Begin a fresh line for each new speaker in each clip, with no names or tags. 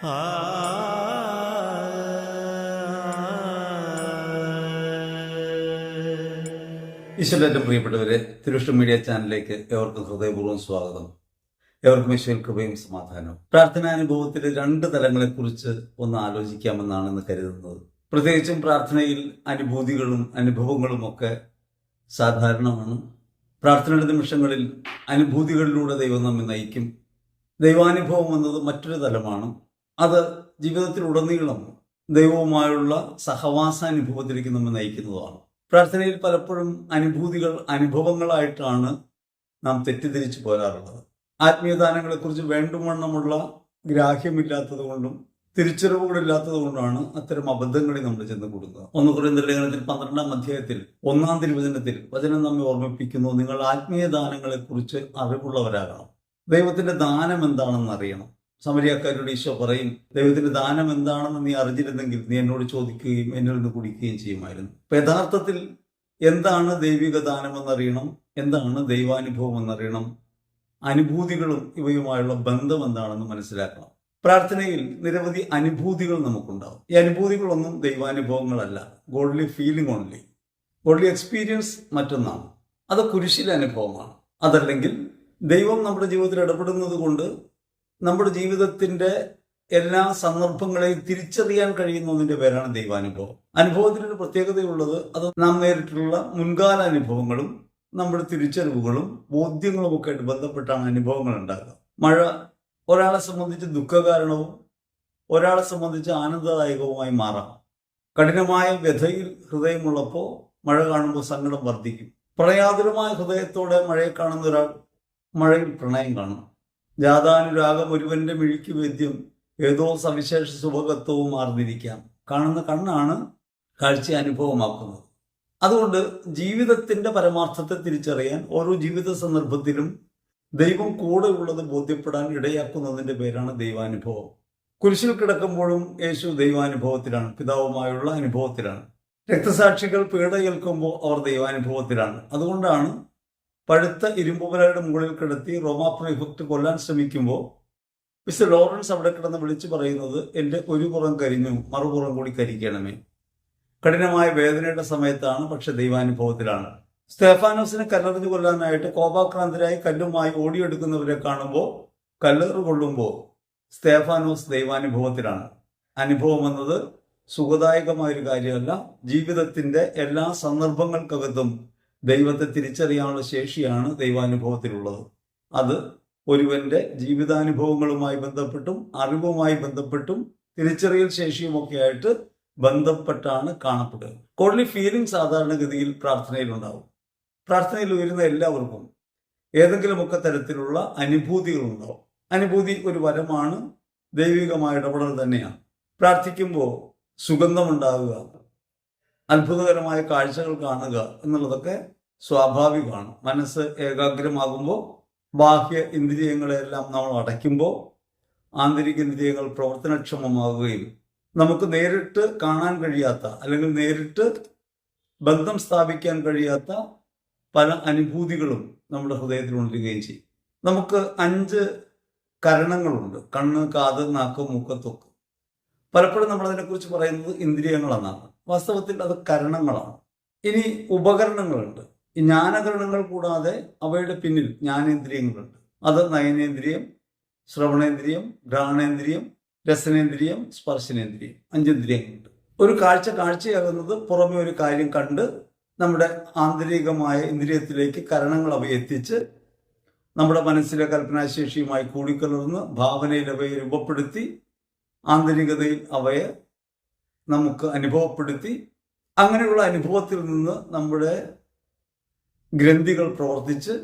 ഈശ്വരന്റെ പ്രിയപ്പെട്ടവരെ തിരുഷ്ട മീഡിയ ചാനലിലേക്ക് ഏവർക്കും ഹൃദയപൂർവം സ്വാഗതം. ഏവർക്കും ഈശ്വരൻ കൃപയും സമാധാനവും. പ്രാർത്ഥനാനുഭവത്തിലെ രണ്ട് തലങ്ങളെക്കുറിച്ച് ഒന്ന് ആലോചിക്കാമെന്നാണ് ഇന്ന് കരുതുന്നത്. പ്രത്യേകിച്ചും പ്രാർത്ഥനയിൽ അനുഭൂതികളും അനുഭവങ്ങളും ഒക്കെ സാധാരണമാണ്. പ്രാർത്ഥനയുടെ നിമിഷങ്ങളിൽ അനുഭൂതികളിലൂടെ ദൈവം നമ്മെ നയിക്കും. ദൈവാനുഭവം എന്നത് മറ്റൊരു തലമാണ്. അത് ജീവിതത്തിലുടനീളം ദൈവവുമായുള്ള സഹവാസാനുഭവത്തിലേക്ക് നമ്മെ നയിക്കുന്നതാണ്. പ്രാർത്ഥനയിൽ പലപ്പോഴും അനുഭൂതികൾ അനുഭവങ്ങളായിട്ടാണ് നാം തെറ്റിദ്ധരിച്ചു പോരാറുള്ളത്. ആത്മീയദാനങ്ങളെക്കുറിച്ച് വേണ്ടുവണ്ണമുള്ള ഗ്രാഹ്യമില്ലാത്തത് കൊണ്ടും തിരിച്ചറിവുകളില്ലാത്തത് കൊണ്ടാണ് അത്തരം അബദ്ധങ്ങളിൽ നമ്മൾ ചെന്ന് കൂടുന്നത് ഒന്ന് കുറയുന്ന ലേഖനത്തിൽ പന്ത്രണ്ടാം അധ്യായത്തിൽ ഒന്നാം തിരുവചനത്തിൽ വചനം നമ്മെ ഓർമ്മിപ്പിക്കുന്നു. നിങ്ങൾ ആത്മീയ ദാനങ്ങളെക്കുറിച്ച് അറിവുള്ളവരാകണം. ദൈവത്തിന്റെ ദാനം എന്താണെന്ന് അറിയണം. സമരിയാക്കാരോട് ഈശോ പറയും ദൈവത്തിന്റെ ദാനം എന്താണെന്ന് നീ അറിഞ്ഞിരുന്നെങ്കിൽ നീ എന്നോട് ചോദിക്കുകയും എന്നിൽ നിന്ന് കുടിക്കുകയും ചെയ്യുമായിരുന്നു. അപ്പൊ യഥാർത്ഥത്തിൽ എന്താണ് ദൈവിക ദാനം എന്നറിയണം എന്താണ് ദൈവാനുഭവം എന്നറിയണം അനുഭൂതികളും ഇവയുമായുള്ള ബന്ധം എന്താണെന്ന് മനസ്സിലാക്കണം. പ്രാർത്ഥനയിൽ നിരവധി അനുഭൂതികൾ നമുക്കുണ്ടാവും. ഈ അനുഭൂതികളൊന്നും ദൈവാനുഭവങ്ങളല്ല. Godly feeling only godly experience മറ്റൊന്നാണ്. അത് കുരിശിലെ അനുഭവമാണ്. അതല്ലെങ്കിൽ ദൈവം നമ്മുടെ ജീവിതത്തിൽ ഇടപെടുന്നത് കൊണ്ട് നമ്മുടെ ജീവിതത്തിന്റെ എല്ലാ സന്ദർഭങ്ങളെയും തിരിച്ചറിയാൻ കഴിയുന്നതിന്റെ പേരാണ് ദൈവാനുഭവം. അനുഭവത്തിനൊരു പ്രത്യേകതയുള്ളത് അത് നാം നേരിട്ടുള്ള മുൻകാല അനുഭവങ്ങളും നമ്മുടെ തിരിച്ചറിവുകളും ബോധ്യങ്ങളും ഒക്കെ ആയിട്ട് ബന്ധപ്പെട്ടാണ് അനുഭവങ്ങൾ ഉണ്ടാകുക. മഴ ഒരാളെ സംബന്ധിച്ച് ദുഃഖകാരണവും ഒരാളെ സംബന്ധിച്ച് ആനന്ദദായകവുമായി മാറാം. കഠിനമായ വ്യഥയിൽ ഹൃദയമുള്ളപ്പോൾ മഴ കാണുമ്പോൾ സങ്കടം വർദ്ധിക്കും. പ്രയാതുരമായ ഹൃദയത്തോടെ മഴയെ കാണുന്ന ഒരാൾ മഴയിൽ പ്രണയം കാണും. ജാതാനുരാഗം ഒരുവന്റെ മിഴിക്ക് വേദ്യം ഏതോ സവിശേഷ സുഭകത്വവും ആർന്നിരിക്കാം. കാണുന്ന കണ്ണാണ് കാഴ്ച അനുഭവമാക്കുന്നത്. അതുകൊണ്ട് ജീവിതത്തിന്റെ പരമാർത്ഥത്തെ തിരിച്ചറിയാൻ ഓരോ ജീവിത സന്ദർഭത്തിലും ദൈവം കൂടെ ഉള്ളത് ബോധ്യപ്പെടാൻ ഇടയാക്കുന്നതിന്റെ പേരാണ് ദൈവാനുഭവം. കുരിശിൽ കിടക്കുമ്പോഴും യേശു ദൈവാനുഭവത്തിലാണ് പിതാവുമായുള്ള അനുഭവത്തിലാണ്. രക്തസാക്ഷികൾ പീഡയേൽക്കുമ്പോൾ അവർ ദൈവാനുഭവത്തിലാണ്. അതുകൊണ്ടാണ് പഴുത്ത ഇരുമ്പുമലയുടെ മുകളിൽ കിടത്തി റോമാപ്രവിഭക്തി കൊല്ലാൻ ശ്രമിക്കുമ്പോൾ മിസ്റ്റർ ലോറൻസ് അവിടെ കിടന്ന് വിളിച്ചു പറയുന്നത് എന്റെ ഒരു പുറം കരിഞ്ഞു മറുപുറം കൂടി കരിക്കണമേ. കഠിനമായ വേദനയുടെ സമയത്താണ് പക്ഷെ ദൈവാനുഭവത്തിലാണ്. സ്റ്റേഫാനോസിനെ കല്ലെറിഞ്ഞു കൊല്ലാനായിട്ട് കോപാക്രാന്തരായി കല്ലുമായി ഓടിയെടുക്കുന്നവരെ കാണുമ്പോൾ കല്ലേറ് കൊള്ളുമ്പോൾ സ്തേഫാനോസ് ദൈവാനുഭവത്തിലാണ്. അനുഭവം എന്നത് സുഖദായകമായൊരു കാര്യമല്ല ജീവിതത്തിന്റെ എല്ലാ സന്ദർഭങ്ങൾക്കകത്തും ദൈവത്തെ തിരിച്ചറിയാനുള്ള ശേഷിയാണ് ദൈവാനുഭവത്തിലുള്ളത്. അത് ഒരുവന്റെ ജീവിതാനുഭവങ്ങളുമായി ബന്ധപ്പെട്ടും അറിവുമായി ബന്ധപ്പെട്ടും തിരിച്ചറിയൽ ശേഷിയുമൊക്കെ ആയിട്ട് ബന്ധപ്പെട്ടാണ് കാണപ്പെടുക. കോഡ്ലി ഫീലിംഗ് സാധാരണഗതിയിൽ പ്രാർത്ഥനയിൽ ഉണ്ടാവും പ്രാർത്ഥനയിൽ ഉയരുന്ന എല്ലാവർക്കും ഏതെങ്കിലുമൊക്കെ തരത്തിലുള്ള അനുഭൂതികൾ ഉണ്ടാവും അനുഭൂതി ഒരു വരമാണ് ദൈവികമായ ഇടപെടൽ തന്നെയാണ്. പ്രാർത്ഥിക്കുമ്പോൾ സുഗന്ധമുണ്ടാകുക അത്ഭുതകരമായ കാഴ്ചകൾ കാണുക എന്നുള്ളതൊക്കെ സ്വാഭാവികമാണ്. മനസ്സ് ഏകാഗ്രമാകുമ്പോൾ ബാഹ്യ ഇന്ദ്രിയങ്ങളെല്ലാം നമ്മൾ അടയ്ക്കുമ്പോൾ ആന്തരിക ഇന്ദ്രിയങ്ങൾ പ്രവർത്തനക്ഷമമാകുകയും നമുക്ക് നേരിട്ട് കാണാൻ കഴിയാത്ത അല്ലെങ്കിൽ നേരിട്ട് ബന്ധം സ്ഥാപിക്കാൻ കഴിയാത്ത പല അനുഭൂതികളും നമ്മുടെ ഹൃദയത്തിൽ ഉണരുകയും ചെയ്യും. നമുക്ക് അഞ്ച് കരണങ്ങളുണ്ട്. കണ്ണ് കാത് നാക്ക് മൂക്ക് തൊക്ക്. പലപ്പോഴും നമ്മൾ അതിനെക്കുറിച്ച് പറയുന്നത് ഇന്ദ്രിയങ്ങളെന്നാണ്. വാസ്തവത്തിൽ അത് കരണങ്ങളാണ്. ഇനി ഉപകരണങ്ങളുണ്ട്. ഈ ജ്ഞാനകരണങ്ങൾ കൂടാതെ അവയുടെ പിന്നിൽ ജ്ഞാനേന്ദ്രിയങ്ങളുണ്ട്. അത് നയനേന്ദ്രിയം ശ്രവണേന്ദ്രിയം ഘ്രാണേന്ദ്രിയം രസനേന്ദ്രിയം സ്പർശനേന്ദ്രിയം അഞ്ചേന്ദ്രിയങ്ങളുണ്ട് ഒരു കാഴ്ച കാഴ്ചയാകുന്നത് പുറമെ ഒരു കാര്യം കണ്ട് നമ്മുടെ ആന്തരികമായ ഇന്ദ്രിയത്തിലേക്ക് കരണങ്ങൾ അവ എത്തിച്ച് നമ്മുടെ മനസ്സിലെ കൽപ്പനാശേഷിയുമായി കൂടിക്കലർന്ന് ഭാവനയിൽ അവയെ രൂപപ്പെടുത്തി ആന്തരികതയിൽ അവയെ നമുക്ക് അനുഭവപ്പെടുത്തി അങ്ങനെയുള്ള അനുഭവത്തിൽ നിന്ന് നമ്മുടെ ഗ്രന്ഥികൾ പ്രവർത്തിച്ച്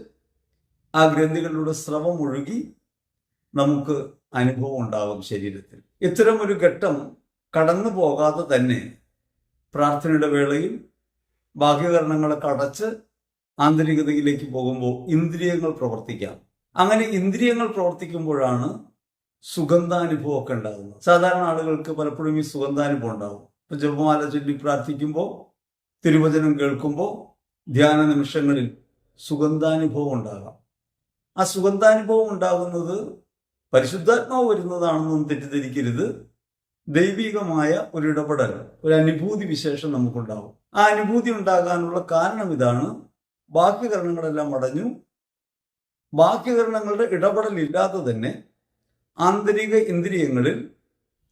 ആ ഗ്രന്ഥികളിലൂടെ സ്രവം ഒഴുകി നമുക്ക് അനുഭവം ഉണ്ടാകും ശരീരത്തിൽ. ഇത്തരം ഒരു ഘട്ടം കടന്നു പോകാതെ തന്നെ പ്രാർത്ഥനയുടെ വേളയിൽ ബാഹ്യകരണങ്ങളൊക്കെ അടച്ച് ആന്തരികതയിലേക്ക് പോകുമ്പോൾ ഇന്ദ്രിയങ്ങൾ പ്രവർത്തിക്കാം. അങ്ങനെ ഇന്ദ്രിയങ്ങൾ പ്രവർത്തിക്കുമ്പോഴാണ് സുഗന്ധാനുഭവമൊക്കെ ഉണ്ടാകുന്നത് സാധാരണ ആളുകൾക്ക് പലപ്പോഴും ഈ സുഗന്ധാനുഭവം ഉണ്ടാകും. ഇപ്പൊ ജപമാല ചൊല്ലി പ്രാർത്ഥിക്കുമ്പോൾ തിരുവചനം കേൾക്കുമ്പോൾ ധ്യാന നിമിഷങ്ങളിൽ സുഗന്ധാനുഭവം ഉണ്ടാകാം. ആ സുഗന്ധാനുഭവം ഉണ്ടാകുന്നത് പരിശുദ്ധാത്മാവ് വരുന്നതാണെന്നും തെറ്റിദ്ധരിക്കരുത്. ദൈവികമായ ഒരു ഇടപെടൽ ഒരു അനുഭൂതി വിശേഷം നമുക്കുണ്ടാവും ആ അനുഭൂതി ഉണ്ടാകാനുള്ള കാരണം ഇതാണ്. ബാഹ്യകരണങ്ങളെല്ലാം അടഞ്ഞു. ബാഹ്യകരണങ്ങളുടെ ഇടപെടൽ ഇല്ലാതെ തന്നെ ആന്തരിക ഇന്ദ്രിയങ്ങളിൽ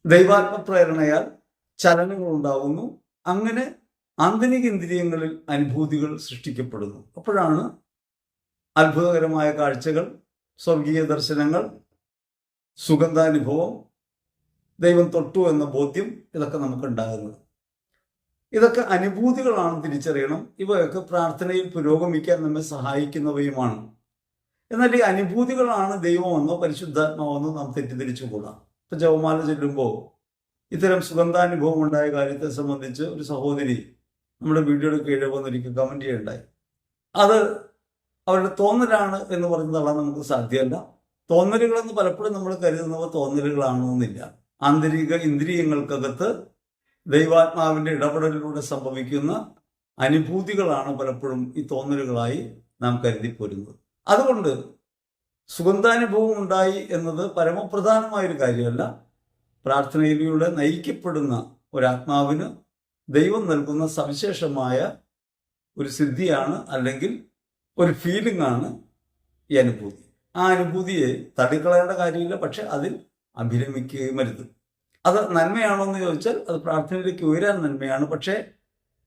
ദൈവാത്മ പ്രേരണയാൽ ചലനങ്ങൾ ഉണ്ടാവുന്നു അങ്ങനെ ആന്തരിക ഇന്ദ്രിയങ്ങളിൽ അനുഭൂതികൾ സൃഷ്ടിക്കപ്പെടുന്നു. അപ്പോഴാണ് അത്ഭുതകരമായ കാഴ്ചകൾ സ്വർഗീയ ദർശനങ്ങൾ സുഗന്ധാനുഭവം ദൈവം തൊട്ടു എന്ന ബോധ്യം ഇതൊക്കെ നമുക്ക് ഉണ്ടാകുന്നത് ഇതൊക്കെ അനുഭൂതികളാണ് തിരിച്ചറിയണം. ഇവയൊക്കെ പ്രാർത്ഥനയിൽ പുരോഗമിക്കാൻ നമ്മെ സഹായിക്കുന്നവയുമാണ്. എന്നാൽ ഈ അനുഭൂതികളാണ് ദൈവമെന്നോ പരിശുദ്ധാത്മാവെന്നോ നാം തെറ്റിദ്ധരിച്ചുകൂടാ? ഇപ്പൊ ജവമാല ചെല്ലുമ്പോൾ ഇത്തരം സുഗന്ധാനുഭവം ഉണ്ടായ കാര്യത്തെ സംബന്ധിച്ച് ഒരു സഹോദരി നമ്മുടെ വീഡിയോയുടെ കീഴിൽ വന്നൊരിക്കൽ കമന്റ് ചെയ്യുണ്ടായി. അത് അവരുടെ തോന്നലാണ് എന്ന് പറയുന്നതാണ് നമുക്ക് സാധ്യമല്ല. തോന്നലുകളെന്ന് പലപ്പോഴും നമ്മൾ കരുതുന്നവ തോന്നലുകളാണെന്നില്ല. ആന്തരിക ഇന്ദ്രിയങ്ങൾക്കകത്ത് ദൈവാത്മാവിന്റെ ഇടപെടലിലൂടെ സംഭവിക്കുന്ന അനുഭൂതികളാണ് പലപ്പോഴും ഈ തോന്നലുകളായി നാം കരുതിപ്പോരുന്നത്. അതുകൊണ്ട് സുഗന്ധാനുഭവം ഉണ്ടായി എന്നത് പരമപ്രധാനമായൊരു കാര്യമല്ല. പ്രാർത്ഥനയിലൂടെ നയിക്കപ്പെടുന്ന ഒരാത്മാവിന് ദൈവം നൽകുന്ന സവിശേഷമായ ഒരു സിദ്ധിയാണ് അല്ലെങ്കിൽ ഒരു ഫീലിംഗ് ആണ് ഈ അനുഭൂതി. ആ അനുഭൂതിയെ തള്ളിക്കളയേണ്ട കാര്യമില്ല പക്ഷെ അതിൽ അഭിരമിക്കുകയും അരുത്. അത് നന്മയാണോ എന്ന് ചോദിച്ചാൽ അത് പ്രാർത്ഥനയിലേക്ക് ഉയരാൻ നന്മയാണ്. പക്ഷേ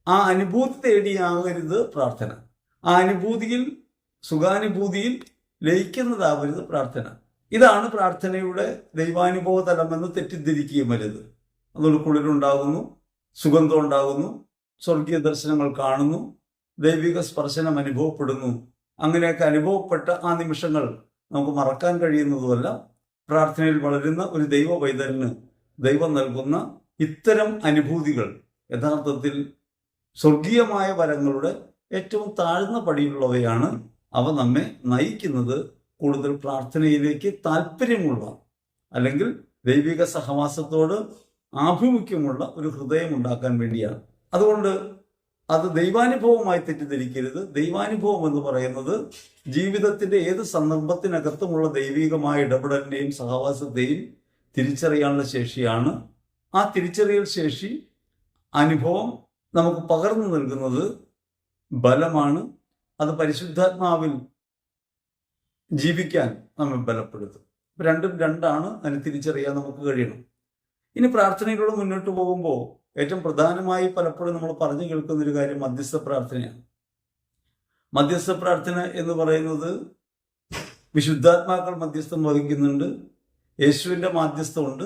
ആ അനുഭൂതി തേടിയാകരുത് പ്രാർത്ഥന. ആ അനുഭൂതിയിൽ സുഖാനുഭൂതിയിൽ ലയിക്കുന്നതാവരുത് പ്രാർത്ഥന. ഇതാണ് പ്രാർത്ഥനയുടെ ദൈവാനുഭവ തലമെന്ന് തെറ്റിദ്ധരിക്കുകയും വരുത് അതുകൊണ്ട് കുളിരുണ്ടാകുന്നു സുഗന്ധം ഉണ്ടാകുന്നു സ്വർഗീയ ദർശനങ്ങൾ കാണുന്നു ദൈവിക സ്പർശനം അനുഭവപ്പെടുന്നു. അങ്ങനെയൊക്കെ അനുഭവപ്പെട്ട ആ നിമിഷങ്ങൾ നമുക്ക് മറക്കാൻ കഴിയുന്നതുമല്ല. പ്രാർത്ഥനയിൽ വളരുന്ന ഒരു ദൈവ വൈതലിന് ദൈവം നൽകുന്ന ഇത്തരം അനുഭൂതികൾ യഥാർത്ഥത്തിൽ സ്വർഗീയമായ വരങ്ങളുടെ ഏറ്റവും താഴ്ന്ന പടിയിലുള്ളവയാണ് അവ നമ്മെ നയിക്കുന്നത് കൂടുതൽ പ്രാർത്ഥനയിലേക്ക് താല്പര്യമുള്ള അല്ലെങ്കിൽ ദൈവിക സഹവാസത്തോട് ആഭിമുഖ്യമുള്ള ഒരു ഹൃദയം ഉണ്ടാക്കാൻ വേണ്ടിയാണ്. അതുകൊണ്ട് അത് ദൈവാനുഭവമായി തെറ്റിദ്ധരിക്കരുത്. ദൈവാനുഭവം എന്ന് പറയുന്നത് ജീവിതത്തിന്റെ ഏത് സന്ദർഭത്തിനകത്തുമുള്ള ദൈവികമായ ഇടപെടലിന്റെയും സഹവാസത്തെയും തിരിച്ചറിയാനുള്ള ശേഷിയാണ്. ആ തിരിച്ചറിയൽ ശേഷി അനുഭവം നമുക്ക് പകർന്നു നൽകുന്നത് ബലമാണ് അത് പരിശുദ്ധാത്മാവിൽ ജീവിക്കാൻ നമ്മെ ബലപ്പെടുത്തും. രണ്ടും രണ്ടാണ് അതിന് തിരിച്ചറിയാൻ നമുക്ക് കഴിയണം. ഇനി പ്രാർത്ഥനയിലൂടെ മുന്നോട്ട് പോകുമ്പോൾ ഏറ്റവും പ്രധാനമായി പലപ്പോഴും നമ്മൾ പറഞ്ഞു കേൾക്കുന്ന ഒരു കാര്യം മധ്യസ്ഥ പ്രാർത്ഥനയാണ്. മധ്യസ്ഥ പ്രാർത്ഥന എന്ന് പറയുന്നത് വിശുദ്ധാത്മാക്കൾ മധ്യസ്ഥം വഹിക്കുന്നുണ്ട് യേശുവിന്റെ മാധ്യസ്ഥമുണ്ട്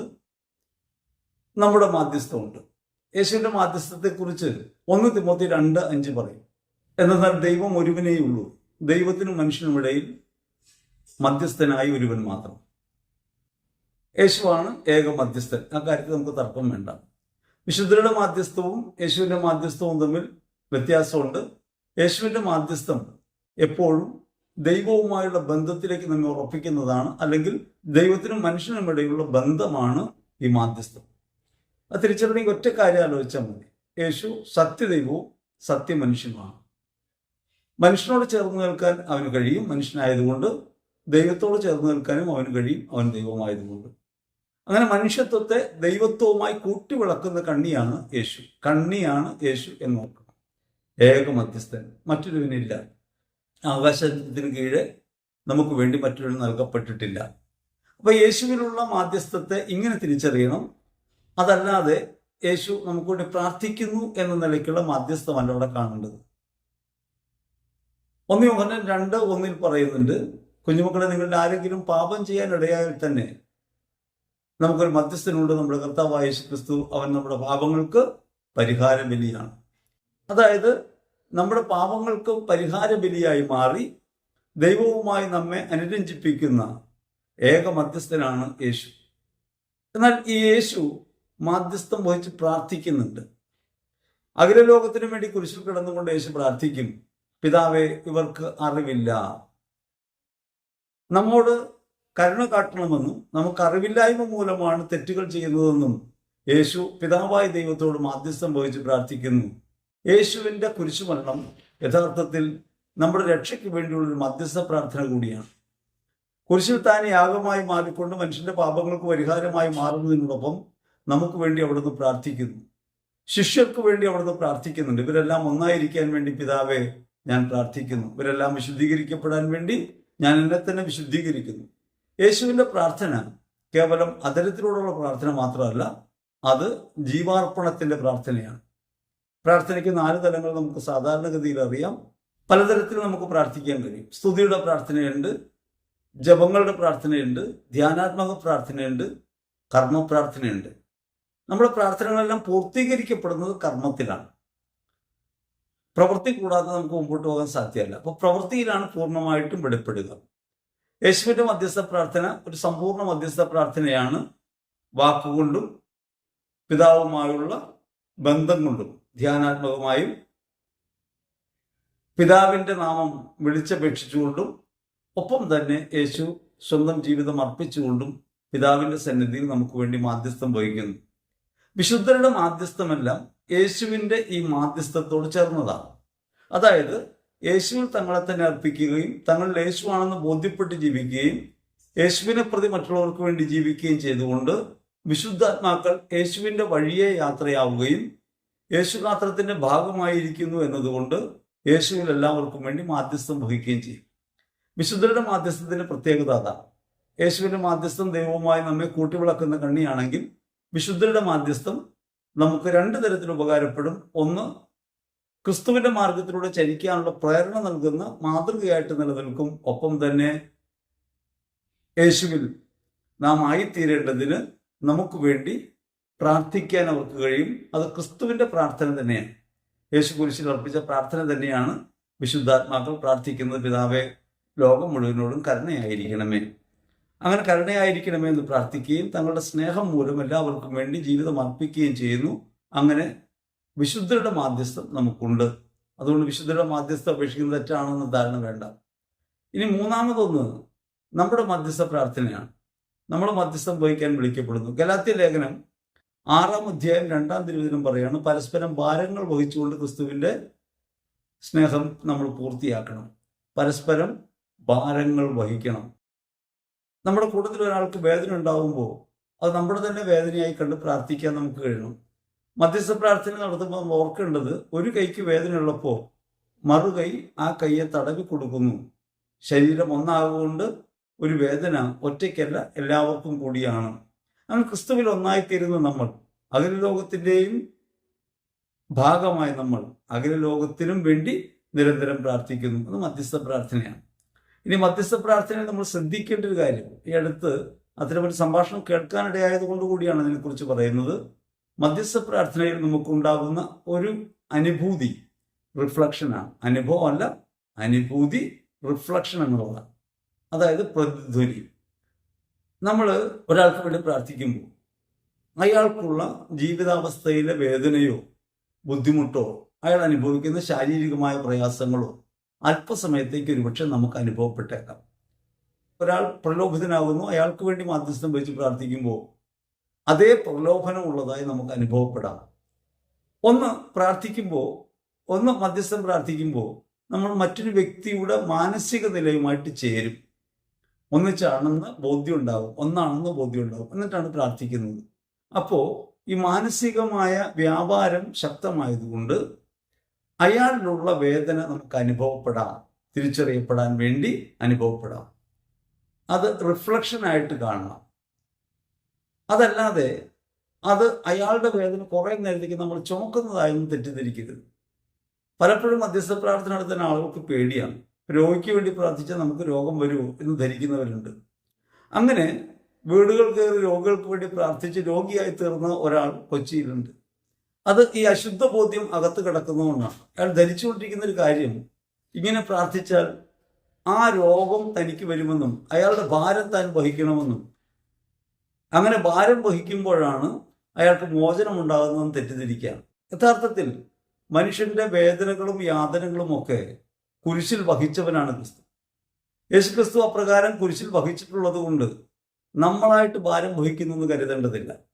നമ്മുടെ മാധ്യസ്ഥമുണ്ട്. യേശുവിന്റെ മാധ്യസ്ഥത്തെക്കുറിച്ച് ഒന്ന് തിമോത്തി രണ്ട് അഞ്ച് പറയും. എന്നാൽ ദൈവം ഒരുവനേ ഉള്ളൂ ദൈവത്തിനും മനുഷ്യനും ഇടയിൽ മധ്യസ്ഥനായി ഒരുവൻ മാത്രം. യേശുവാണ് ഏക മധ്യസ്ഥൻ. ആ കാര്യത്തിൽ നമുക്ക് തർക്കം വേണ്ട. വിശുദ്ധരുടെ മാധ്യസ്ഥവും യേശുവിന്റെ മാധ്യസ്ഥവും തമ്മിൽ വ്യത്യാസമുണ്ട്. യേശുവിന്റെ മാധ്യസ്ഥം എപ്പോഴും ദൈവവുമായുള്ള ബന്ധത്തിലേക്ക് നമ്മെ ഉറപ്പിക്കുന്നതാണ് അല്ലെങ്കിൽ ദൈവത്തിനും മനുഷ്യനും ഇടയിലുള്ള ബന്ധമാണ് ഈ മാധ്യസ്ഥം. അത് തിരിച്ചറിയണമെങ്കിൽ ഒറ്റ കാര്യം ആലോചിച്ചാൽ മതി. യേശു സത്യദൈവവും സത്യമനുഷ്യനുമാണ്. മനുഷ്യനോട് ചേർന്ന് നിൽക്കാൻ അവന് കഴിയും. മനുഷ്യനായതുകൊണ്ട് ദൈവത്തോട് ചേർന്ന് നിൽക്കാനും അവന് കഴിയും. അവൻ ദൈവമായതുകൊണ്ട് അങ്ങനെ മനുഷ്യത്വത്തെ ദൈവത്വവുമായി കൂട്ടി വിളക്കുന്ന കണ്ണിയാണ് യേശു. കണ്ണിയാണ് യേശു എന്ന് നോക്കുക ഏക മധ്യസ്ഥൻ മറ്റൊരുവിനില്ല. ആകാശത്തിന് കീഴെ നമുക്ക് വേണ്ടി മറ്റൊരു നൽകപ്പെട്ടിട്ടില്ല. അപ്പൊ യേശുവിനുള്ള മാധ്യസ്ഥത്തെ ഇങ്ങനെ തിരിച്ചറിയണം. അതല്ലാതെ യേശു നമുക്ക് വേണ്ടി പ്രാർത്ഥിക്കുന്നു എന്ന നിലയ്ക്കുള്ള മാധ്യസ്ഥമല്ല അവിടെ കാണേണ്ടത്. ഒന്ന് യോഹനൻ രണ്ട് ഒന്നിൽ പറയുന്നുണ്ട് കുഞ്ഞുമക്കളെ നിങ്ങളുടെ ആരെങ്കിലും പാപം ചെയ്യാൻ ഇടയായാൽ തന്നെ നമുക്കൊരു മധ്യസ്ഥനുണ്ട് നമ്മുടെ കർത്താവായ ക്രിസ്തു അവൻ നമ്മുടെ പാപങ്ങൾക്ക് പരിഹാര ബലിയാണ് അതായത് നമ്മുടെ പാപങ്ങൾക്ക് പരിഹാര ബലിയായി മാറി ദൈവവുമായി നമ്മെ അനുരഞ്ജിപ്പിക്കുന്ന ഏക മധ്യസ്ഥനാണ് യേശു. എന്നാൽ ഈ യേശു മാധ്യസ്ഥം വഹിച്ച് പ്രാർത്ഥിക്കുന്നുണ്ട്. അഖിലലോകത്തിനു വേണ്ടി കുരിശിൽ കിടന്നുകൊണ്ട് യേശു പ്രാർത്ഥിക്കും. പിതാവെ ഇവർക്ക് അറിവില്ല. നമ്മോട് കരുണ കാട്ടണമെന്നും നമുക്ക് അറിവില്ലായ്മ മൂലമാണ് തെറ്റുകൾ ചെയ്യുന്നതെന്നും യേശു പിതാവായ ദൈവത്തോട് മാധ്യസ്ഥം വഹിച്ച് പ്രാർത്ഥിക്കുന്നു. യേശുവിന്റെ കുരിശുമരണം യഥാർത്ഥത്തിൽ നമ്മുടെ രക്ഷയ്ക്ക് വേണ്ടിയുള്ളൊരു മധ്യസ്ഥ പ്രാർത്ഥന കൂടിയാണ്. കുരിശിൽ താൻ യാഗമായി മാറിക്കൊണ്ട് മനുഷ്യന്റെ പാപങ്ങൾക്ക് പരിഹാരമായി മാറുന്നതിനോടൊപ്പം നമുക്ക് വേണ്ടി അവിടുന്ന് പ്രാർത്ഥിക്കുന്നു. ശിഷ്യർക്ക് വേണ്ടി അവിടുന്ന് പ്രാർത്ഥിക്കുന്നുണ്ട്. ഇവരെല്ലാം ഒന്നായിരിക്കാൻ വേണ്ടി പിതാവെ ഞാൻ പ്രാർത്ഥിക്കുന്നു. ഇവരെല്ലാം വിശുദ്ധീകരിക്കപ്പെടാൻ വേണ്ടി ഞാൻ എന്നെ തന്നെ വിശുദ്ധീകരിക്കുന്നു. യേശുവിന്റെ പ്രാർത്ഥന കേവലം അതരത്തിലൂടെയുള്ള പ്രാർത്ഥന മാത്രമല്ല അത് ജീവാർപ്പണത്തിന്റെ പ്രാർത്ഥനയാണ്. പ്രാർത്ഥനയ്ക്ക് നാല് തലങ്ങൾ നമുക്ക് സാധാരണഗതിയിൽ അറിയാം. പലതരത്തിൽ നമുക്ക് പ്രാർത്ഥിക്കാൻ കഴിയും. സ്തുതിയുടെ പ്രാർത്ഥനയുണ്ട് ജപങ്ങളുടെ പ്രാർത്ഥനയുണ്ട് ധ്യാനാത്മക പ്രാർത്ഥനയുണ്ട് കർമ്മ പ്രാർത്ഥനയുണ്ട് നമ്മുടെ പ്രാർത്ഥനകളെല്ലാം പൂർത്തീകരിക്കപ്പെടുന്നത് കർമ്മത്തിലാണ്. പ്രവൃത്തി കൂടാതെ നമുക്ക് മുമ്പോട്ട് പോകാൻ സാധ്യമല്ല. അപ്പോൾ പ്രവൃത്തിയിലാണ് പൂർണമായിട്ടും വെളിപ്പെടുക. യേശുവിന്റെ മധ്യസ്ഥ പ്രാർത്ഥന ഒരു സമ്പൂർണ മധ്യസ്ഥ പ്രാർത്ഥനയാണ്. വാക്കുകൊണ്ടും പിതാവുമായുള്ള ബന്ധം കൊണ്ടും ധ്യാനാത്മകമായും പിതാവിന്റെ നാമം വിളിച്ചപേക്ഷിച്ചുകൊണ്ടും ഒപ്പം തന്നെ യേശു സ്വന്തം ജീവിതം അർപ്പിച്ചുകൊണ്ടും പിതാവിന്റെ സന്നിധിയിൽ നമുക്ക് വേണ്ടി മാധ്യസ്ഥം വഹിക്കുന്നു. വിശുദ്ധരുടെ മാധ്യസ്ഥമെല്ലാം യേശുവിന്റെ ഈ മാധ്യസ്ഥത്തോട് ചേർന്നതാണ്. അതായത് യേശുവിൽ തങ്ങളെ തന്നെ അർപ്പിക്കുകയും തങ്ങളിൽ യേശുവാണെന്ന് ബോധ്യപ്പെട്ട് ജീവിക്കുകയും യേശുവിനെ പ്രതി മറ്റുള്ളവർക്ക് വേണ്ടി ജീവിക്കുകയും ചെയ്തുകൊണ്ട് വിശുദ്ധാത്മാക്കൾ യേശുവിന്റെ വഴിയെ യാത്രയാവുകയും യേശുഗാത്രത്തിന്റെ ഭാഗമായിരിക്കുന്നു എന്നതുകൊണ്ട് യേശുവിൽ എല്ലാവർക്കും വേണ്ടി മാധ്യസ്ഥം വഹിക്കുകയും ചെയ്യും. വിശുദ്ധരുടെ മാധ്യസ്ഥത്തിന്റെ പ്രത്യേകത അതാണ്. യേശുവിന്റെ മാധ്യസ്ഥം ദൈവവുമായി നമ്മെ കൂട്ടിവിളക്കുന്ന കണ്ണിയാണെങ്കിൽ വിശുദ്ധരുടെ മാധ്യസ്ഥം നമുക്ക് രണ്ട് തരത്തിൽ ഉപകാരപ്പെടും. ഒന്ന് ക്രിസ്തുവിന്റെ മാർഗത്തിലൂടെ ചരിക്കാനുള്ള പ്രേരണ നൽകുന്ന മാതൃകയായിട്ട് നിലനിൽക്കും. ഒപ്പം തന്നെ യേശുവിൽ നാം ആയിത്തീരേണ്ടതിന് നമുക്ക് വേണ്ടി പ്രാർത്ഥിക്കാൻ അവർക്ക് കഴിയും. അത് ക്രിസ്തുവിന്റെ പ്രാർത്ഥന തന്നെയാണ്. യേശു കുരിശിൽ അർപ്പിച്ച പ്രാർത്ഥന തന്നെയാണ് വിശുദ്ധാത്മാക്കൾ പ്രാർത്ഥിക്കുന്നത്. പിതാവെ ലോകം മുഴുവനോടും കരുണയായിരിക്കണമേ. അങ്ങനെ കരുണയായിരിക്കണമേ എന്ന് പ്രാർത്ഥിക്കുകയും തങ്ങളുടെ സ്നേഹം മൂലം എല്ലാവർക്കും വേണ്ടി ജീവിതം അർപ്പിക്കുകയും ചെയ്യുന്നു. അങ്ങനെ വിശുദ്ധരുടെ മാധ്യസ്ഥം നമുക്കുണ്ട്. അതുകൊണ്ട് വിശുദ്ധരുടെ മാധ്യസ്ഥം അപേക്ഷിക്കുന്നത് തെറ്റാണെന്ന് ധാരണ വേണ്ട. ഇനി മൂന്നാമതൊന്ന് നമ്മുടെ മധ്യസ്ഥ പ്രാർത്ഥനയാണ്. നമ്മൾ മധ്യസ്ഥം വഹിക്കാൻ വിളിക്കപ്പെടുന്നു. ഗലാത്യ ലേഖനം ആറാം അധ്യായം രണ്ടാം തിരുവചനം പറയാണ് പരസ്പരം ഭാരങ്ങൾ വഹിച്ചുകൊണ്ട് ക്രിസ്തുവിന്റെ സ്നേഹം നമ്മൾ പൂർത്തിയാക്കണം. പരസ്പരം ഭാരങ്ങൾ വഹിക്കണം. നമ്മുടെ കൂട്ടത്തിൽ ഒരാൾക്ക് വേദന ഉണ്ടാകുമ്പോൾ അത് നമ്മുടെ തന്നെ വേദനയായി കണ്ട് പ്രാർത്ഥിക്കാൻ നമുക്ക് കഴിയണം. മധ്യസ്ഥ പ്രാർത്ഥന നടത്തുമ്പോൾ നമ്മൾ ഓർക്കേണ്ടത് ഒരു കൈക്ക് വേദന ഉള്ളപ്പോൾ മറുകൈ ആ കൈയെ തടവി കൊടുക്കുന്നു. ശരീരം ഒന്നാകൊണ്ട് ഒരു വേദന ഒറ്റയ്ക്കല്ല എല്ലാവർക്കും കൂടിയാണ്. അങ്ങനെ ക്രിസ്തുവിൽ ഒന്നായിത്തീരുന്ന നമ്മൾ. അഖില ലോകത്തിന്റെയും ഭാഗമായി നമ്മൾ അഖില ലോകത്തിനും വേണ്ടി നിരന്തരം പ്രാർത്ഥിക്കുന്നു. അത് മധ്യസ്ഥ പ്രാർത്ഥനയാണ്. ഇനി മധ്യസ്ഥ പ്രാർത്ഥനയിൽ നമ്മൾ ശ്രദ്ധിക്കേണ്ട ഒരു കാര്യം ഈ അടുത്ത് അത്തരമൊരു സംഭാഷണം കേൾക്കാനിടയായത് കൊണ്ട് കൂടിയാണ് അതിനെക്കുറിച്ച് പറയുന്നത്. മധ്യസ്ഥ പ്രാർത്ഥനയിൽ നമുക്കുണ്ടാകുന്ന ഒരു അനുഭൂതി റിഫ്ലക്ഷനാണ് അനുഭവമല്ല അനുഭൂതി റിഫ്ലക്ഷൻ എന്നുള്ളതാണ്. അതായത് പ്രതിധ്വനി. നമ്മൾ ഒരാൾക്ക് വേണ്ടി പ്രാർത്ഥിക്കുമ്പോൾ അയാൾക്കുള്ള ജീവിതാവസ്ഥയിലെ വേദനയോ ബുദ്ധിമുട്ടോ അയാൾ അനുഭവിക്കുന്ന ശാരീരികമായ പ്രയാസങ്ങളോ അല്പസമയത്തേക്ക് ഒരുപക്ഷെ നമുക്ക് അനുഭവപ്പെട്ടേക്കാം ഒരാൾ പ്രലോഭിതനാകുന്നു അയാൾക്ക് വേണ്ടി മാധ്യസ്ഥം വെച്ച് പ്രാർത്ഥിക്കുമ്പോൾ അതേ പ്രലോഭനം ഉള്ളതായി നമുക്ക് അനുഭവപ്പെടാം ഒന്ന് പ്രാർത്ഥിക്കുമ്പോൾ ഒന്ന് മധ്യസ്ഥം പ്രാർത്ഥിക്കുമ്പോൾ നമ്മൾ മറ്റൊരു വ്യക്തിയുടെ മാനസിക നിലയുമായിട്ട് ചേരും. ഒന്നിച്ചാണെന്ന് ബോധ്യം ഉണ്ടാകും ഒന്നാണെന്ന് ബോധ്യം ഉണ്ടാകും എന്നിട്ടാണ് പ്രാർത്ഥിക്കുന്നത്. അപ്പോൾ ഈ മാനസികമായ വ്യാപാരം ശക്തമായതുകൊണ്ട് അയാളിലുള്ള വേദന നമുക്ക് അനുഭവപ്പെടാം. തിരിച്ചറിയപ്പെടാൻ വേണ്ടി അനുഭവപ്പെടാം. അത് റിഫ്ലക്ഷൻ ആയിട്ട് കാണണം. അതല്ലാതെ അത് അയാളുടെ വേദന കുറേ നേരത്തേക്ക് നമ്മൾ ചുമക്കുന്നതായൊന്നും തെറ്റിദ്ധരിക്കരുത്. പലപ്പോഴും മധ്യസ്ഥ പ്രാർത്ഥന നടത്തുന്ന ആളുകൾക്ക് പേടിയാണ്. രോഗിക്ക് വേണ്ടി പ്രാർത്ഥിച്ചാൽ നമുക്ക് രോഗം വരുമോ എന്ന് ധരിക്കുന്നവരുണ്ട്. അങ്ങനെ വീടുകൾ കയറി രോഗികൾക്ക് വേണ്ടി പ്രാർത്ഥിച്ച് രോഗിയായി തീർന്ന ഒരാൾ കൊച്ചിയിലുണ്ട്. അത് ഈ അശുദ്ധ ബോധ്യം അകത്ത് കിടക്കുന്നതുകൊണ്ടാണ് അയാൾ ധരിച്ചുകൊണ്ടിരിക്കുന്ന ഒരു കാര്യം ഇങ്ങനെ പ്രാർത്ഥിച്ചാൽ ആ രോഗം തനിക്ക് വരുമെന്നും അയാളുടെ ഭാരം താൻ വഹിക്കണമെന്നും. അങ്ങനെ ഭാരം വഹിക്കുമ്പോഴാണ് അയാൾക്ക് മോചനം ഉണ്ടാകുന്നതെന്ന് തെറ്റിദ്ധരിക്കുകയാണ് യഥാർത്ഥത്തിൽ മനുഷ്യന്റെ വേദനകളും യാതനകളും ഒക്കെ കുരിശിൽ വഹിച്ചവനാണ് ക്രിസ്തു. യേശു ക്രിസ്തു അപ്രകാരം കുരിശിൽ വഹിച്ചിട്ടുള്ളത് കൊണ്ട് നമ്മളായിട്ട് ഭാരം വഹിക്കുന്നു എന്ന് കരുതേണ്ടതില്ല.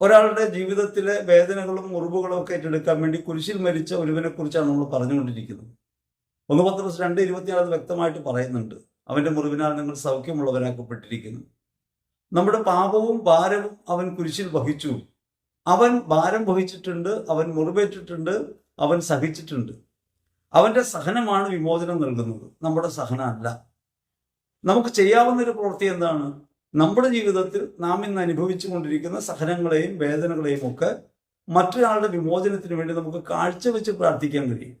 ഒരാളുടെ ജീവിതത്തിലെ വേദനകളും മുറിവുകളും ഒക്കെ ഏറ്റെടുക്കാൻ വേണ്ടി കുരിശിൽ മരിച്ച ഒരുവനെ കുറിച്ചാണ് നമ്മൾ പറഞ്ഞുകൊണ്ടിരിക്കുന്നത്. ഒന്ന് പത്ത് ദിവസം രണ്ട് ഇരുപത്തിയാറ് വ്യക്തമായിട്ട് പറയുന്നുണ്ട്. അവന്റെ മുറിവിനാൽ നിങ്ങൾ സൗഖ്യമുള്ളവനാക്കപ്പെട്ടിരിക്കുന്നു. നമ്മുടെ പാപവും ഭാരവും അവൻ കുരിശിൽ വഹിച്ചു. അവൻ ഭാരം വഹിച്ചിട്ടുണ്ട് അവൻ മുറിവേറ്റിട്ടുണ്ട് അവൻ സഹിച്ചിട്ടുണ്ട്. അവന്റെ സഹനമാണ് വിമോചനം നൽകുന്നത്. നമ്മുടെ സഹനമല്ല. നമുക്ക് ചെയ്യാവുന്ന ഒരു പ്രവൃത്തി എന്താണ്? നമ്മുടെ ജീവിതത്തിൽ നാം ഇന്ന് അനുഭവിച്ചു കൊണ്ടിരിക്കുന്ന സഹനങ്ങളെയും വേദനകളെയും ഒക്കെ മറ്റൊരാളുടെ വിമോചനത്തിന് വേണ്ടി നമുക്ക് കാഴ്ചവെച്ച് പ്രാർത്ഥിക്കാൻ കഴിയും.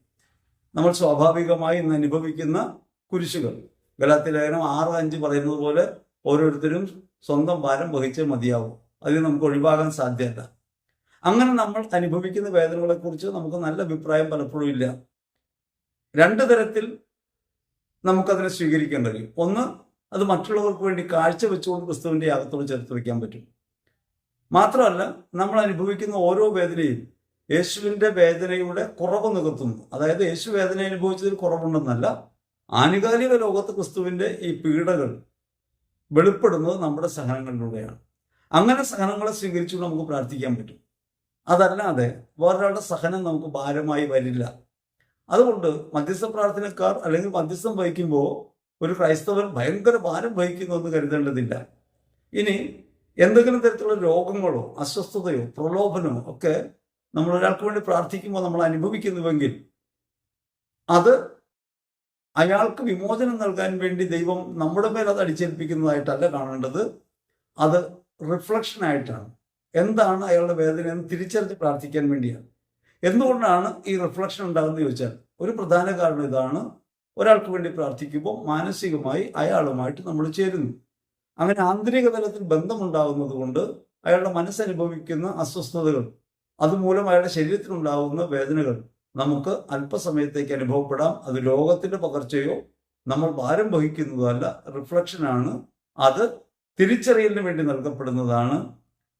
നമ്മൾ സ്വാഭാവികമായി ഇന്ന് അനുഭവിക്കുന്ന കുരിശുകൾ. ഗലാത്തി ലേഖനം ആറ് അഞ്ച് പറയുന്നത് പോലെ ഓരോരുത്തരും സ്വന്തം ഭാരം വഹിച്ചേ മതിയാവും. അതിന് നമുക്ക് ഒഴിവാകാൻ സാധ്യത അങ്ങനെ നമ്മൾ അനുഭവിക്കുന്ന വേദനകളെക്കുറിച്ച് നമുക്ക് നല്ല അഭിപ്രായം പലപ്പോഴും ഇല്ല. രണ്ട് തരത്തിൽ നമുക്കതിനെ സ്വീകരിക്കാൻ ഒന്ന് അത് മറ്റുള്ളവർക്ക് വേണ്ടി കാഴ്ച വെച്ചുകൊണ്ട് ക്രിസ്തുവിന്റെ യാഗത്തോട് ചേർത്ത് വയ്ക്കാൻ പറ്റും. മാത്രമല്ല നമ്മൾ അനുഭവിക്കുന്ന ഓരോ വേദനയും യേശുവിന്റെ വേദനയുടെ കുറവ് നികത്തുന്നു. അതായത് യേശു വേദന അനുഭവിച്ചതിൽ കുറവുണ്ടെന്നല്ല ആനുകാലിക ലോകത്ത് ക്രിസ്തുവിന്റെ ഈ പീഡകൾ വെളിപ്പെടുന്നത് നമ്മുടെ സഹനങ്ങളിലൂടെയാണ്. അങ്ങനെ സഹനങ്ങളെ സ്വീകരിച്ചുകൊണ്ട് നമുക്ക് പ്രാർത്ഥിക്കാൻ പറ്റും. അതല്ലാതെ വേറൊരാളുടെ സഹനം നമുക്ക് ഭാരമായി വരില്ല. അതുകൊണ്ട് മധ്യസ്ഥ പ്രാർത്ഥനക്കാർ അല്ലെങ്കിൽ മധ്യസ്ഥം വഹിക്കുമ്പോൾ ഒരു ക്രൈസ്തവൻ ഭയങ്കര ഭാരം വഹിക്കുന്നു എന്ന് കരുതേണ്ടതില്ല. ഇനി എന്തെങ്കിലും തരത്തിലുള്ള രോഗങ്ങളോ അസ്വസ്ഥതയോ പ്രലോഭനമോ ഒക്കെ നമ്മൾ ഒരാൾക്ക് വേണ്ടി പ്രാർത്ഥിക്കുമ്പോൾ നമ്മൾ അനുഭവിക്കുന്നുവെങ്കിൽ അത് അയാൾക്ക് വിമോചനം നൽകാൻ വേണ്ടി ദൈവം നമ്മുടെ മേൽ അത് അടിച്ചേൽപ്പിക്കുന്നതായിട്ടല്ല കാണേണ്ടത്. അത് റിഫ്ലക്ഷൻ ആയിട്ടാണ്. എന്താണ് അയാളുടെ വേദന എന്ന് തിരിച്ചറിഞ്ഞ് പ്രാർത്ഥിക്കാൻ വേണ്ടിയാണ്. എന്തുകൊണ്ടാണ് ഈ റിഫ്ലക്ഷൻ ഉണ്ടാകുന്നത് ചോദിച്ചാൽ ഒരു പ്രധാന കാരണം ഇതാണ്. ഒരാൾക്ക് വേണ്ടി പ്രാർത്ഥിക്കുമ്പോൾ മാനസികമായി അയാളുമായിട്ട് നമ്മൾ ചേരുന്നു. അങ്ങനെ ആന്തരിക തലത്തിൽ ബന്ധമുണ്ടാകുന്നത് കൊണ്ട് അയാളുടെ മനസ്സനുഭവിക്കുന്ന അസ്വസ്ഥതകൾ അതുമൂലം അയാളുടെ ശരീരത്തിനുണ്ടാകുന്ന വേദനകൾ നമുക്ക് അല്പസമയത്തേക്ക് അനുഭവപ്പെടാം. അത് ലോകത്തിന്റെ പകർച്ചയോ നമ്മൾ ഭാരം വഹിക്കുന്നതല്ല റിഫ്ലക്ഷനാണ് അത് തിരിച്ചറിയലിന് വേണ്ടി നൽകപ്പെടുന്നതാണ്.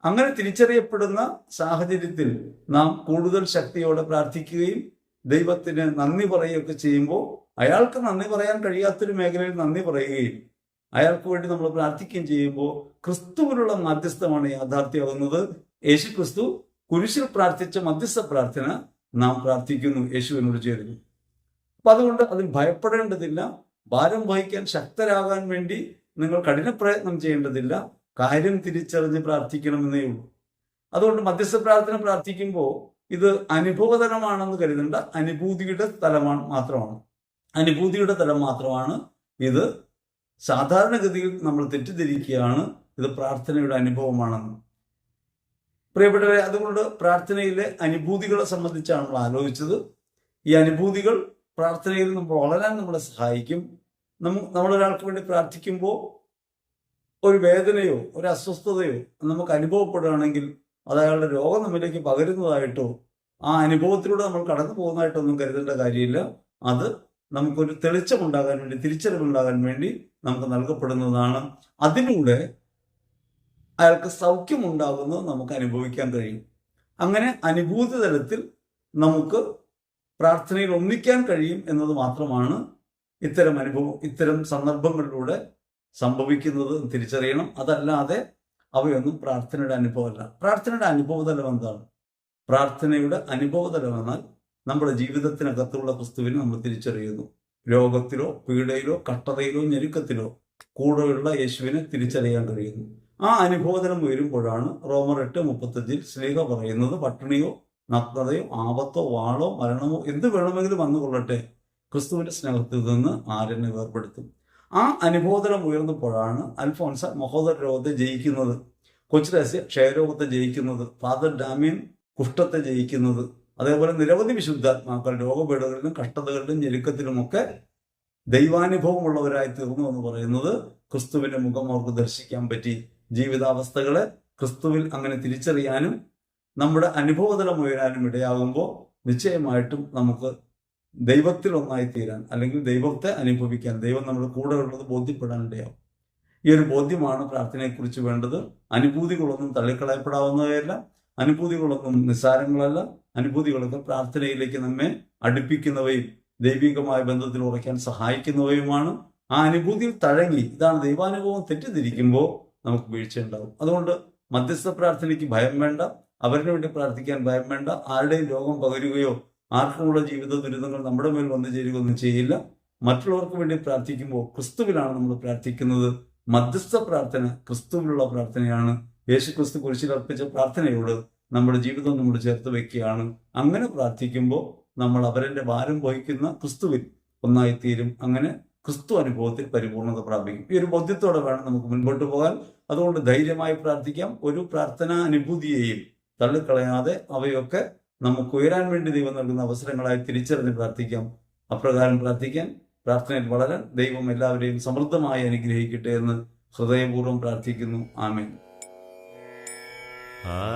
അങ്ങനെ തിരിച്ചറിയപ്പെടുന്ന സാഹചര്യത്തിൽ നാം കൂടുതൽ ശക്തിയോടെ പ്രാർത്ഥിക്കുകയും ദൈവത്തിന് നന്ദി പറയുകയൊക്കെ ചെയ്യുമ്പോൾ അയാൾക്ക് നന്ദി പറയാൻ കഴിയാത്തൊരു മേഖലയിൽ നന്ദി പറയുകയും അയാൾക്ക് വേണ്ടി നമ്മൾ പ്രാർത്ഥിക്കുകയും ചെയ്യുമ്പോൾ ക്രിസ്തുവിനുള്ള മധ്യസ്ഥമാണ് യാഥാർത്ഥ്യമാകുന്നത് യേശു ക്രിസ്തു കുരിശിൽ പ്രാർത്ഥിച്ച മധ്യസ്ഥ പ്രാർത്ഥന നാം പ്രാർത്ഥിക്കുന്നു. യേശുവിനോട് ചേരുന്നു. അപ്പൊ അതുകൊണ്ട് അതിൽ ഭയപ്പെടേണ്ടതില്ല. ഭാരം വഹിക്കാൻ ശക്തരാകാൻ വേണ്ടി നിങ്ങൾ കഠിന പ്രയത്നം ചെയ്യേണ്ടതില്ല. കാര്യം തിരിച്ചറിഞ്ഞ് പ്രാർത്ഥിക്കണമെന്നേ ഉള്ളൂ. അതുകൊണ്ട് മധ്യസ്ഥ പ്രാർത്ഥന പ്രാർത്ഥിക്കുമ്പോൾ ഇത് അനുഭവതലമാണെന്ന് കരുതേണ്ട. അനുഭൂതിയുടെ തലമാണ് മാത്രമാണ്. അനുഭൂതിയുടെ തലം മാത്രമാണ് ഇത്. സാധാരണഗതിയിൽ നമ്മൾ തെറ്റിദ്ധരിക്കുകയാണ്. ഇത് പ്രാർത്ഥനയുടെ അനുഭവമാണെന്ന്. പ്രിയപ്പെട്ടവരെ അതുകൊണ്ട് പ്രാർത്ഥനയിലെ അനുഭൂതികളെ സംബന്ധിച്ചാണ് നമ്മൾ ആലോചിച്ചത്. ഈ അനുഭൂതികൾ പ്രാർത്ഥനയിൽ നമ്മൾ വളരാൻ നമ്മളെ സഹായിക്കും. നമ്മ നമ്മളൊരാൾക്ക് വേണ്ടി പ്രാർത്ഥിക്കുമ്പോൾ ഒരു വേദനയോ ഒരു അസ്വസ്ഥതയോ നമുക്ക് അനുഭവപ്പെടുകയാണെങ്കിൽ അത് അയാളുടെ രോഗം നമ്മിലേക്ക് പകരുന്നതായിട്ടോ ആ അനുഭവത്തിലൂടെ നമ്മൾ കടന്നു പോകുന്നതായിട്ടോ ഒന്നും കരുതേണ്ട കാര്യമില്ല. അത് നമുക്കൊരു തെളിച്ചമുണ്ടാകാൻ വേണ്ടി തിരിച്ചറിവുണ്ടാകാൻ വേണ്ടി നമുക്ക് നൽകപ്പെടുന്നതാണ്. അതിലൂടെ അയാൾക്ക് സൗഖ്യമുണ്ടാകുന്നത് നമുക്ക് അനുഭവിക്കാൻ കഴിയും. അങ്ങനെ അനുഭൂതി തലത്തിൽ നമുക്ക് പ്രാർത്ഥനയിൽ ഒന്നിക്കാൻ കഴിയും എന്നത് മാത്രമാണ് ഇത്തരം അനുഭവം ഇത്തരം സന്ദർഭങ്ങളിലൂടെ സംഭവിക്കുന്നത് തിരിച്ചറിയണം. അതല്ലാതെ അവയൊന്നും പ്രാർത്ഥനയുടെ അനുഭവമല്ല. പ്രാർത്ഥനയുടെ അനുഭവതലം എന്താണ്? പ്രാർത്ഥനയുടെ അനുഭവതലം എന്നാൽ നമ്മുടെ ജീവിതത്തിനകത്തുള്ള ക്രിസ്തുവിനെ നമ്മൾ തിരിച്ചറിയുന്നു. രോഗത്തിലോ പീഡയിലോ കട്ടതയിലോ ഞെരുക്കത്തിലോ കൂടെയുള്ള യേശുവിനെ തിരിച്ചറിയാൻ കഴിയുന്നു. ആ അനുഭവതലം ഉയരുമ്പോഴാണ് റോമർ എട്ട് മുപ്പത്തഞ്ചിൽ സ്നേഹ പറയുന്നത് പട്ടിണിയോ നഗ്നതയോ ആപത്തോ വാളോ മരണമോ എന്ത് വേണമെങ്കിലും വന്നുകൊള്ളട്ടെ. ക്രിസ്തുവിന്റെ സ്നേഹത്തിൽ നിന്ന് ആരെന്നെ വേർപെടുത്തും. ആ അനുബോധനം ഉയർന്നപ്പോഴാണ് അൽഫോൺസ മഹോദര രോഗത്തെ ജയിക്കുന്നത് കൊച്ചുരഹസ്യ ക്ഷയരോഗത്തെ ജയിക്കുന്നത്. ഫാദർ ഡാമിയൻ കുഷ്ഠത്തെ ജയിക്കുന്നത്. അതേപോലെ നിരവധി വിശുദ്ധാത്മാക്കൾ രോഗപീഠകളിലും കഷ്ടതകളിലും ഞെരുക്കത്തിലുമൊക്കെ ദൈവാനുഭവമുള്ളവരായി തീർന്നു എന്ന് പറയുന്നത് ക്രിസ്തുവിന്റെ മുഖം അവർക്ക് ദർശിക്കാൻ പറ്റി. ജീവിതാവസ്ഥകളെ ക്രിസ്തുവിൽ അങ്ങനെ തിരിച്ചറിയാനും നമ്മുടെ അനുഭവതലം ഉയരാനും ഇടയാകുമ്പോൾ നിശ്ചയമായിട്ടും നമുക്ക് ദൈവത്തിൽ ഒന്നായി തീരാൻ അല്ലെങ്കിൽ ദൈവത്തെ അനുഭവിക്കാൻ ദൈവം നമ്മുടെ കൂടെ ഉള്ളത് ബോധ്യപ്പെടാനിടയാവും ഈ ഒരു ബോധ്യമാണ് പ്രാർത്ഥനയെക്കുറിച്ച് വേണ്ടത്. അനുഭൂതികളൊന്നും തള്ളിക്കളയപ്പെടാവുന്നവയല്ല. അനുഭൂതികളൊന്നും നിസ്സാരങ്ങളല്ല. അനുഭൂതികളൊക്കെ പ്രാർത്ഥനയിലേക്ക് നമ്മെ അടുപ്പിക്കുന്നവയും ദൈവികമായ ബന്ധത്തിൽ ഉറയ്ക്കാൻ സഹായിക്കുന്നവയുമാണ്. ആ അനുഭൂതിയിൽ തഴങ്ങി ഇതാണ് ദൈവാനുഭവം തെറ്റിദ്ധരിക്കുമ്പോൾ നമുക്ക് വീഴ്ചയുണ്ടാകും അതുകൊണ്ട് മധ്യസ്ഥ പ്രാർത്ഥനയ്ക്ക് ഭയം വേണ്ട. അവരിന് വേണ്ടി പ്രാർത്ഥിക്കാൻ ഭയം വേണ്ട. ആരുടെയും രോഗം പകരുകയോ ആർക്കുമുള്ള ജീവിത ദുരിതങ്ങൾ നമ്മുടെ മേൽ വന്നു ചേരുകയൊന്നും ചെയ്യില്ല. മറ്റുള്ളവർക്ക് വേണ്ടി പ്രാർത്ഥിക്കുമ്പോൾ ക്രിസ്തുവിലാണ് നമ്മൾ പ്രാർത്ഥിക്കുന്നത്. മധ്യസ്ഥ പ്രാർത്ഥന ക്രിസ്തുവിലുള്ള പ്രാർത്ഥനയാണ്. യേശു ക്രിസ്തു കുരിശിൽ അർപ്പിച്ച പ്രാർത്ഥനയോട് നമ്മുടെ ജീവിതം നമ്മൾ ചേർത്ത് വെക്കുകയാണ്. അങ്ങനെ പ്രാർത്ഥിക്കുമ്പോൾ നമ്മൾ അവരെ ഭാരം വഹിക്കുന്ന ക്രിസ്തുവിൽ ഒന്നായിത്തീരും. അങ്ങനെ ക്രിസ്തു അനുഭവത്തിൽ പരിപൂർണത പ്രാപിക്കും. ഈ ഒരു ബോധ്യത്തോടെ വേണം നമുക്ക് മുൻപോട്ട് പോകാൻ. അതുകൊണ്ട് ധൈര്യമായി പ്രാർത്ഥിക്കാം. ഒരു പ്രാർത്ഥനാ അനുഭൂതിയെയും തള്ളിക്കളയാതെ അവയൊക്കെ നമുക്ക് ഉയരാൻ വേണ്ടി ദൈവം നൽകുന്ന അവസരങ്ങളായി തിരിച്ചറിഞ്ഞ് പ്രാർത്ഥിക്കാം. അപ്രകാരം പ്രാർത്ഥിക്കാൻ പ്രാർത്ഥനയിൽ വളരാൻ ദൈവം എല്ലാവരെയും സമൃദ്ധമായി അനുഗ്രഹിക്കട്ടെ എന്ന് ഹൃദയപൂർവം പ്രാർത്ഥിക്കുന്നു. ആമേൻ.
ആ